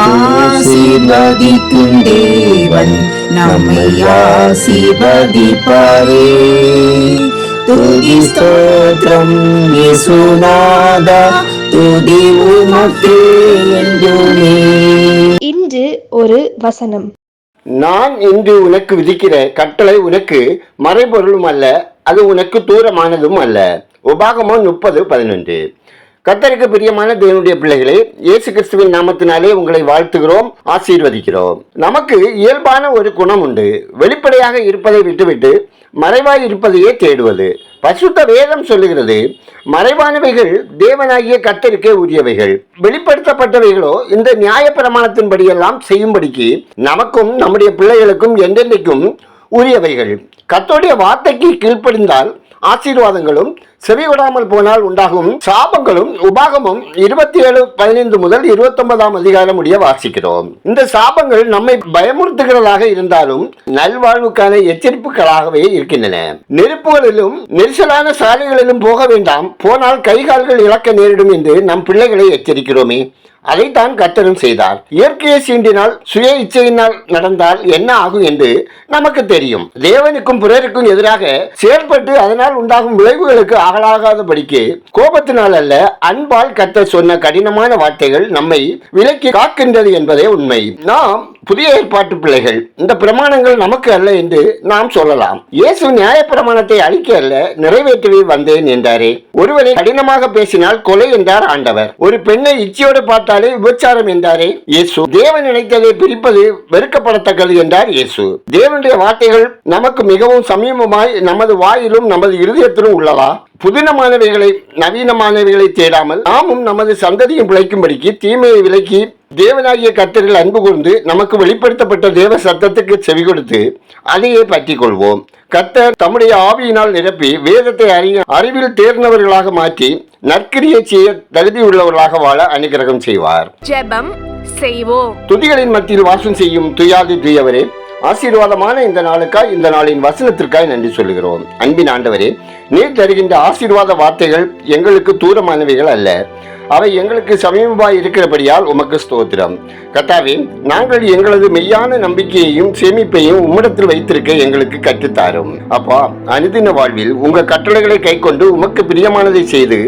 ஆசீர்வதிக்கும் தேவன் நம்மை ஆசீர்வதிப்பாரே. துதி ஸ்தோத்திரம் இயேசுநாதா துதி உமக்கே என்றுமே இன்று ஒரு வசனம். நான் இன்று உனக்கு விதிக்கிற கட்டளை உனக்கு மறைபொருளும் அல்ல அது உனக்கு தூரமானதும் அல்ல. உபாகமம் முப்பது பதினொன்று. கத்தருக்கு பிரியமான தேவனுடைய பிள்ளைகளே இயேசு கிறிஸ்துவின் நாமத்தினாலே உங்களை வாழ்த்துகிறோம் ஆசீர்வதிக்கிறோம். நமக்கு இயல்பான ஒரு குணம் உண்டு. வெளிப்படையாக இருப்பதை விட்டுவிட்டு மறைவாய் இருப்பதையே தேடுவது. பசுத்த வேதம் சொல்லுகிறது மறைவானவைகள் தேவனாகிய கத்தருக்கே உரியவைகள். வெளிப்படுத்தப்பட்டவைகளோ இந்த நியாய பிரமாணத்தின்படியெல்லாம் செய்யும்படிக்கு நமக்கும் நம்முடைய பிள்ளைகளுக்கும் என்றென்றைக்கும் உரியவைகள். கத்தோடைய வார்த்தைக்கு கீழ்ப்படிந்தால் ஆசீர்வாதங்களும் செவிவிடாமல் போனால் உண்டாகும் சாபங்களும் உபாகமும் இருபத்தி ஏழு பதினைந்து முதல் இருபத்தொன்பதாம் அதிகாரம் முடிய வாசிக்கிறோம். இந்த சாபங்கள் நம்மை பயமுறுத்துகிறதாக இருந்தாலும் நல்வாழ்வுக்கான எச்சரிப்புகளாகவே இருக்கின்றன. நெருப்புகளிலும் நெரிசலான சாலைகளிலும் போக வேண்டாம். போனால் கைகால்கள் இழக்க நேரிடும் என்று நம் பிள்ளைகளை எச்சரிக்கிறோமே. அதைத்தான் கத்தரும் செய்தார். இயற்கையை சீண்டினால் சுய இச்சையினால் நடந்தால் என்ன ஆகும் என்று நமக்கு தெரியும். தேவனுக்கும் பிறருக்கும் எதிராக செயல்பட்டு அதனால் உண்டாகும் விளைவுகளுக்கு ஆகலாகாதபடிக்கு கோபத்தினால் அல்ல அன்பால் கத்த சொன்ன கடினமான வார்த்தைகள் நம்மை விலக்கி காக்கின்றது என்பதே உண்மை. நாம் புதிய ஏற்பாட்டு பிள்ளைகள் இந்த பிரமாணங்கள் நமக்கு அல்ல என்று நாம் சொல்லலாம். இயேசு நியாய பிரமாணத்தை அழிக்க அல்ல நிறைவேற்றவே வந்தேன் என்றாரே. ஒருவரை கடினமாக பேசினால் கொலை என்றார் ஆண்டவர். ஒரு பெண்ணை இச்சையோடு பார்த்தாலே விபச்சாரம் என்றாரே. இயேசு தேவன் நினைத்ததை பிரிப்பது வெறுக்கப்படத்தக்கது என்றார் இயேசு. தேவனுடைய வார்த்தைகள் நமக்கு மிகவும் சமீபமாய் நமது வாயிலும் நமது இருதயத்திலும் உள்ளதா? புதினமானவைகளை நவீனமானவைகளை தேடாமல் நாமும் நமது சந்ததியும் பிழைக்கும்படிக்கு தீமையை விலக்கி தேவனாகிய கர்த்தரில் அன்பு கூர்ந்து நமக்கு வெளிப்படுத்தப்பட்ட தேவ சத்தத்துக்கு செவி கொடுத்து அதையே பற்றி கொள்வோம். கர்த்தர் தம்முடைய ஆவியினால் நிரப்பி வேதத்தை அறிய அறிவில் தேர்ந்தவர்களாக மாற்றி நற்கிரியை செய்ய தகுதி உள்ளவர்களாக வாழ அனுகிரகம் செய்வார். ஜெபம் செய்வோம். துதிகளின் மத்தியில் வாசம் செய்யும் துயாதி துயவரே ஆசீர்வாதமான இந்த நாளுக்காய் இந்த நாளின் வசனத்திற்காய் நன்றி சொல்லுகிறோம். அன்பின் ஆண்டவரே நீர் தருகின்ற ஆசீர்வாத வார்த்தைகள் எங்களுக்கு தூரமானவைகள் அல்ல. அவை எங்களுக்கு சமீபமாய் இருக்கிறபடியால் உமக்கு ஸ்தோத்திரம். கத்தாவே நாங்கள் எங்களது மெய்யான நம்பிக்கையையும் சேமிப்பையும் உம்மிடத்தில் வைத்திருக்க எங்களுக்கு கற்றுத்தாரும். அப்பா அனுதின வாழ்வில் உங்க கட்டளைகளை கைக்கொண்டு உமக்கு பிரியமானதை செய்து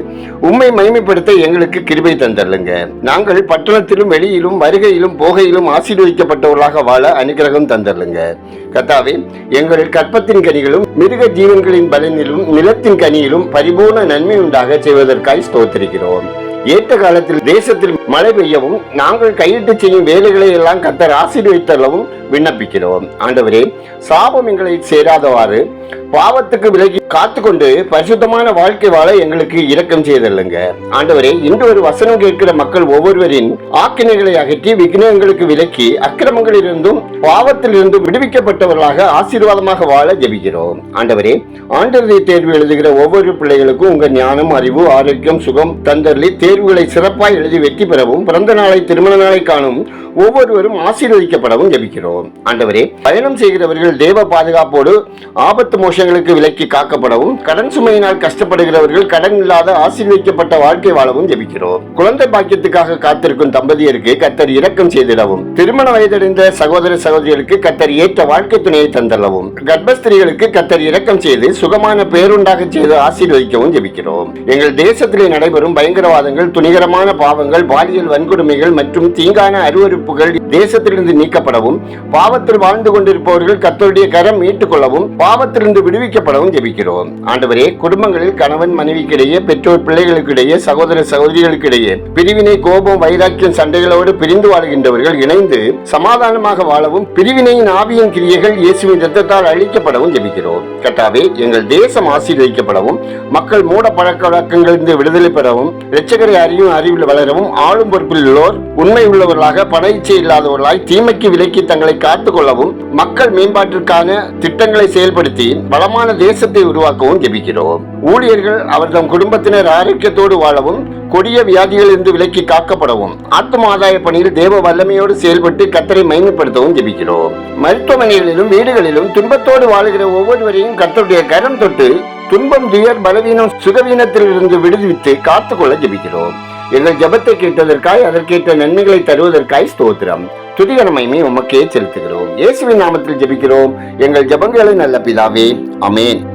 உம்மை மகிமைப்படுத்த எங்களுக்கு கிருபை தந்தள்ளுங்க நாங்கள் பட்டணத்திலும் வெளியிலும் வருகையிலும் போகையிலும் ஆசீர்வதிக்கப்பட்டவர்களாக வாழ அனுகிரகம் தந்தள்ளுங்க கத்தாவே எங்கள் கற்பத்தின் கனிகளும் மிருக ஜீவன்களின் பலனிலும் நிலத்தின் கனியிலும் பரிபூர்ண நன்மை உண்டாக செய்வதற்காய் ஸ்தோத்திருக்கிறோம். ஏற்ற காலத்தில் தேசத்தில் மழை பெய்யவும் நாங்கள் கையிட்டு செய்யும் வேலைகளை எல்லாம் கத்தர் ஆசீர்வைத்தளவும் விண்ணப்பிக்கிறோம். ஆண்டவரே சாபம் எங்களை சேராதவாறு பாவத்துக்கு விலகி காத்துக்கொண்டு பரிசுத்தமான வாழ்க்கை வாழ எங்களுக்கு இரக்கம் செய்தல்லுங்க. ஆண்டவரே இன்று ஒரு வசனம் கேட்கிற மக்கள் ஒவ்வொருவரின் ஆக்கினைகளை அகற்றி விக்னங்களுக்கு விலக்கி அக்கிரமங்களிலிருந்தும் பாவத்திலிருந்தும் விடுவிக்கப்பட்டவர்களாக ஆசீர்வாதமாக வாழ ஜெபிக்கிறோம். ஆண்டவரே ஆண்டவரை தேர்வு எழுதுகிற ஒவ்வொரு பிள்ளைகளுக்கும் உங்க ஞானம் அறிவு ஆரோக்கியம் சுகம் தந்தர்லி தேர்வுகளை சிறப்பாய் எழுதி வெற்றி பெறவும் பிறந்த நாளை திருமண நாளை காணும் ஒவ்வொருவரும் ஆசீர்வதிக்கப்படவும் ஜெபிக்கிறோம். ஆண்டவரே பயணம் செய்கிறவர்கள் தேவ பாதுகாப்போடு ஆபத்து மோச தோஷங்களுக்கு விலக்கி காக்கப்படவும் கடன் சுமையினால் கஷ்டப்படுகிறவர்கள் கடன் இல்லாத ஆசீர்வதிக்கப்பட்ட வாழ்க்கை வாழவும் ஜெபிக்கிறோம். குழந்தை பாக்கியத்துக்காக காத்திருக்கும் தம்பதியருக்கு கத்தர் இரக்கம் செய்திடவும். திருமண வயதடைந்த சகோதர சகோதரிகளுக்கு கத்தர் ஏற்ற வாழ்க்கை துணையை தந்தளவும் கர்ப்பஸ்திரிகளுக்கு கத்தர் இரக்கம் செய்து சுகமான பேருண்டாக செய்து ஆசீர்வதிக்கவும் ஜெபிக்கிறோம். எங்கள் தேசத்திலே நடைபெறும் பயங்கரவாதங்கள் துணிகரமான பாவங்கள் பாலியல் வன்கொடுமைகள் மற்றும் தீங்கான அருவருப்புகள் தேசத்திலிருந்து நீக்கப்படவும் பாவத்தில் வாழ்ந்து கொண்டிருப்பவர்கள் கத்தருடைய கரம் மீட்டுக் கொள்ளவும் பாவத்திலிருந்து விடுவிக்கப்படவும் ஜெபிக்கிறோம். ஆண்டவரே குடும்பங்களில் கணவன் மனைவிக்கிடையே பெற்றோர் பிள்ளைகளுக்கிடையே சகோதர சகோதரிகளுக்கிடையே பிரிவினை கோபம் வைராக்கியம் சண்டைகளோடு பிரிந்து வாழ்கின்றவர்கள் இணைந்து சமாதானமாக வாழவும் பிரிவினையின் ஆவியின் கிரியைகள் இயேசுவின் ரத்தத்தால் அழிக்கப்படவும் ஜெபிக்கிறோம். கட்டாவே எங்கள் தேசம் ஆசீர்வதிக்கப்படவும் மக்கள் மூட பழக்க வழக்கங்களிலிருந்து விடுதலை பெறவும் இரட்சகரை அறியும் அறிவில் வளரவும் ஆளும் பொறுப்பில் உள்ளோர் உண்மை உள்ளவர்களாக பண இச்சை இல்லாதவர்களாய் தீமைக்கு விலக்கி தங்களை காத்துக் கொள்ளவும் மக்கள் மேம்பாட்டிற்கான திட்டங்களை செயல்படுத்தி வளமான தேசத்தை உருவாக்கவும் ஜெபிக்கிறோம். ஊழியர்கள் அவர் தம் குடும்பத்தினர் ஆரோக்கியத்தோடு வாழவும் கொடிய வியாதிகளிலிருந்து விலக்கி காக்கப்படவும் ஆத்ம ஆதாய பணியில் தேவ வல்லமையோடு செயல்பட்டு கத்தரை மைமைப்படுத்தவும் ஜெபிக்கிறோம். மருத்துவமனைகளிலும் வீடுகளிலும் துன்பத்தோடு வாழுகிற ஒவ்வொருவரையும் கத்தருடைய கரம் தொட்டு துன்பம் துயர் பலவீனம் சுகவீனத்திலிருந்து விடுவித்து காத்துக்கொள்ள ஜெபிக்கிறோம். எங்கள் ஜெபத்தை கேட்டதற்காய் அதற்கேற்ற நன்மைகளை தருவதற்காய் ஸ்தோத்திரம். துதிகரமையுமே உமக்கே செலுத்துகிறோம். இயேசுவின் நாமத்தில் ஜெபிக்கிறோம். எங்கள் ஜெபங்களை நல்ல பிதாவே. அமேன்